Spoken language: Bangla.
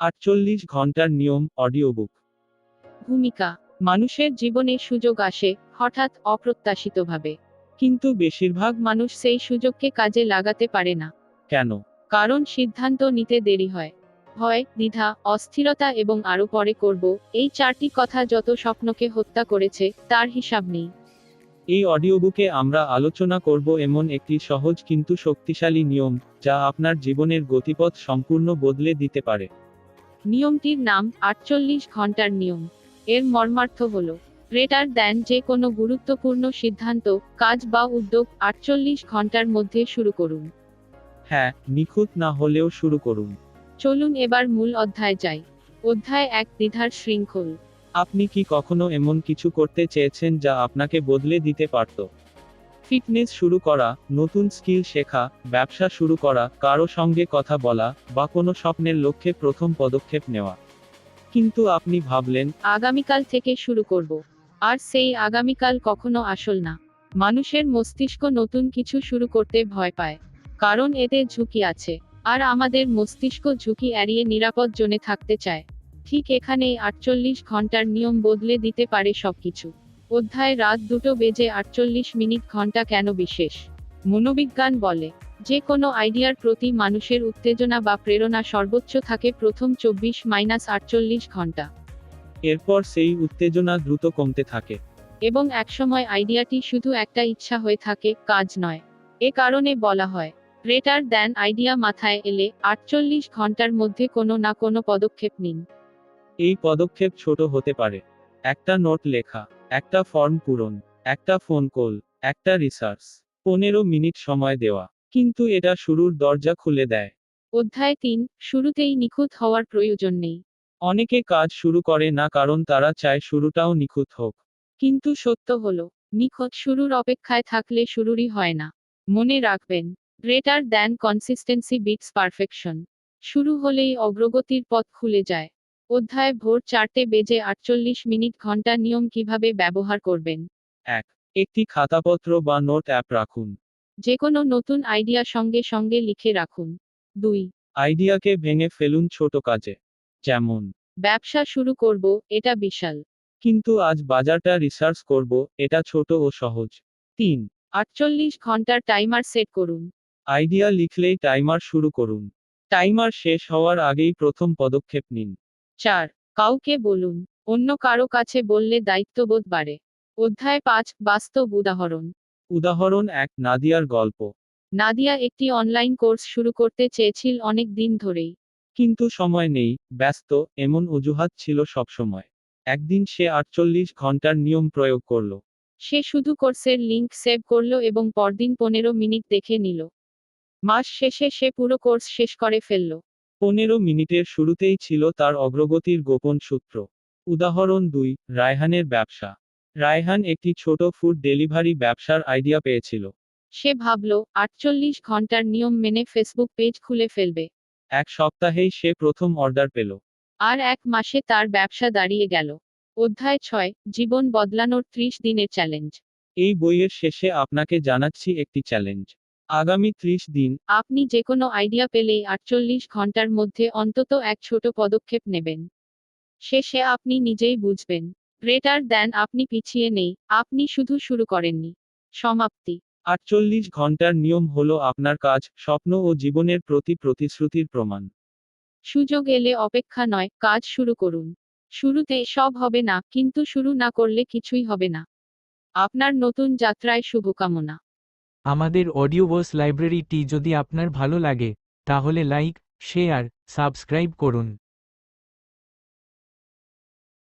আটচল্লিশ ঘণ্টার নিয়ম অডিও বুক ভূমিকা মানুষের জীবনে সুযোগ আসে হঠাৎ অপ্রত্যাশিতভাবে। কিন্তু বেশিরভাগ মানুষ সেই সুযোগকে কাজে লাগাতে পারে না। কেন? কারণ সিদ্ধান্ত নিতে দেরি হয়। ভয় দ্বিধা অস্থিরতা এবং আরও পরে করব এই চারটি কথা যত স্বপ্নকে হত্যা করেছে তার হিসাব নেই। এই অডিওবুকে আমরা আলোচনা করব এমন একটি সহজ কিন্তু শক্তিশালী নিয়ম যা আপনার জীবনের গতিপথ সম্পূর্ণ বদলে দিতে পারে। নিয়মটির নাম আটচল্লিশ ঘণ্টার নিয়ম। এর মর্মার্থ হল গ্রেটার দেন যে কোনো গুরুত্বপূর্ণ সিদ্ধান্ত কাজ বা উদ্যোগ আটচল্লিশ ঘণ্টার মধ্যে শুরু করুন। হ্যাঁ নিখুঁত না হলেও শুরু করুন। চলুন এবার মূল অধ্যায় যাই। অধ্যায় এক দ্বিধার শৃঙ্খল। আপনি কি কখনো এমন কিছু করতে চেয়েছেন যা আপনাকে বদলে দিতে পারত? ফিটনেস শুরু করা, নতুন স্কিল শেখা, ব্যবসা শুরু করা, কারও সঙ্গে কথা বলা, বা কোনো স্বপ্নের লক্ষ্যে প্রথম পদক্ষেপ নেওয়া। কিন্তু আপনি ভাবলেন, আগামীকাল থেকে শুরু করব। আর সেই আগামীকাল কখনো আসল না। মানুষের মস্তিষ্ক নতুন কিছু শুরু করতে ভয় পায়। কারণ এতে ঝুঁকি আছে। আর আমাদের মস্তিষ্ক ঝুঁকি এড়িয়ে নিরাপদ জোনে থাকতে চায়। ঠিক এখানেই আটচল্লিশ ঘণ্টার নিয়ম বদলে দিতে পারে সবকিছু। অধ্যায় রাত দুটো বেজে আটচল্লিশ মিনিট ঘণ্টা কেন বিশেষ? মনোবিজ্ঞান বলে যে কোনো আইডিয়ার প্রতি মানুষের উত্তেজনা বা প্রেরণা সর্বোচ্চ থাকে প্রথম চব্বিশ মাইনাস আটচল্লিশ ঘণ্টা। এরপর সেই উত্তেজনা দ্রুত কমতে থাকে। এবং একসময় আইডিয়াটি শুধু একটা ইচ্ছা হয়ে থাকে কাজ নয়। এ কারণে বলা হয় গ্রেটার দ্যান আইডিয়া মাথায় এলে আটচল্লিশ ঘণ্টার মধ্যে কোনো না কোনো পদক্ষেপ নিন। এই পদক্ষেপ ছোট হতে পারে। একটা নোট লেখা। একটা ফর্ম পূরণ একটা ফোন কল একটা রিসার্চ। পনেরো মিনিট সময় দেওয়া। কিন্তু এটা শুরুর দরজা খুলে দেয়। অধ্যায় তিন শুরুতেই নিখুঁত হওয়ার প্রয়োজন নেই। অনেকে কাজ শুরু করে না কারণ তারা চায় শুরুটাও নিখুঁত হোক। কিন্তু সত্য হলো নিখুঁত শুরুর অপেক্ষায় থাকলে শুরুরই হয় না। মনে রাখবেন greater than consistency beats perfection শুরু হলেই অগ্রগতির পথ খুলে যায়। অধ্যায় ভোর চারটে বেজে আটচল্লিশ মিনিট ঘণ্টা নিয়ম কীভাবে ব্যবহার করবেন? এক একটি খাতাপত্র বা নোট অ্যাপ রাখুন। যে কোনো নতুন আইডিয়া সঙ্গে সঙ্গে লিখে রাখুন। দুই আইডিয়াকে ভেঙে ফেলুন ছোট কাজে। যেমন ব্যবসা শুরু করব এটা বিশাল। কিন্তু আজ বাজারটা রিসার্চ করব এটা ছোট ও সহজ। তিন আটচল্লিশ ঘণ্টার টাইমার সেট করুন। আইডিয়া লিখলেই টাইমার শুরু করুন। টাইমার শেষ হওয়ার আগেই প্রথম পদক্ষেপ নিন। চার কাউকে বলুন অন্য কারও কাছে বললে দায়িত্ববোধ বাড়ে। অধ্যায় পাঁচ বাস্তব উদাহরণ। উদাহরণ এক নাদিয়ার গল্প। নাদিয়া একটি অনলাইন কোর্স শুরু করতে চেয়েছিল অনেক দিন ধরেই। কিন্তু সময় নেই ব্যস্ত এমন অজুহাত ছিল সবসময়। একদিন সে আটচল্লিশ ঘণ্টার নিয়ম প্রয়োগ করল। সে শুধু কোর্সের লিংক সেভ করল এবং পরদিন পনেরো মিনিট দেখে নিল। মাস শেষে সে পুরো কোর্স শেষ করে ফেলল। পনেরো মিনিটের শুরুতেই ছিল তার অগ্রগতির গোপন সূত্র। উদাহরণ দুই রায়হানের ব্যবসা। রায়হান একটি ছোট ফুড ডেলিভারি ব্যবসার আইডিয়া পেয়েছিল। সে ভাবল আটচল্লিশ ঘণ্টার নিয়ম মেনে ফেসবুক পেজ খুলে ফেলবে। এক সপ্তাহেই সে প্রথম অর্ডার পেল। আর এক মাসে তার ব্যবসা দাঁড়িয়ে গেল। অধ্যায় ছয় জীবন বদলানোর ত্রিশ দিনের চ্যালেঞ্জ। এই বইয়ের শেষে আপনাকে জানাচ্ছি একটি চ্যালেঞ্জ। আগামী ত্রিশ দিন। আপনি যে কোনো আইডিয়া পেলেই আটচল্লিশ ঘণ্টার মধ্যে অন্তত এক ছোট পদক্ষেপ নেবেন। শেষে আপনি নিজেই বুঝবেন গ্রেটার দেন আপনি পিছিয়ে নেই আপনি শুধু শুরু করেননি। সমাপ্তি। আটচল্লিশ ঘণ্টার নিয়ম হলো আপনার কাজ স্বপ্ন ও জীবনের প্রতি প্রতিশ্রুতির প্রমাণ। সুযোগ এলে অপেক্ষা নয় কাজ শুরু করুন। শুরুতে সব হবে না কিন্তু শুরু না করলে কিছুই হবে না। আপনার নতুন যাত্রায় শুভকামনা। আমাদের অডিও বোস লাইব্রেরিটি যদি আপনার ভালো লাগে তাহলে লাইক শেয়ার সাবস্ক্রাইব করুন।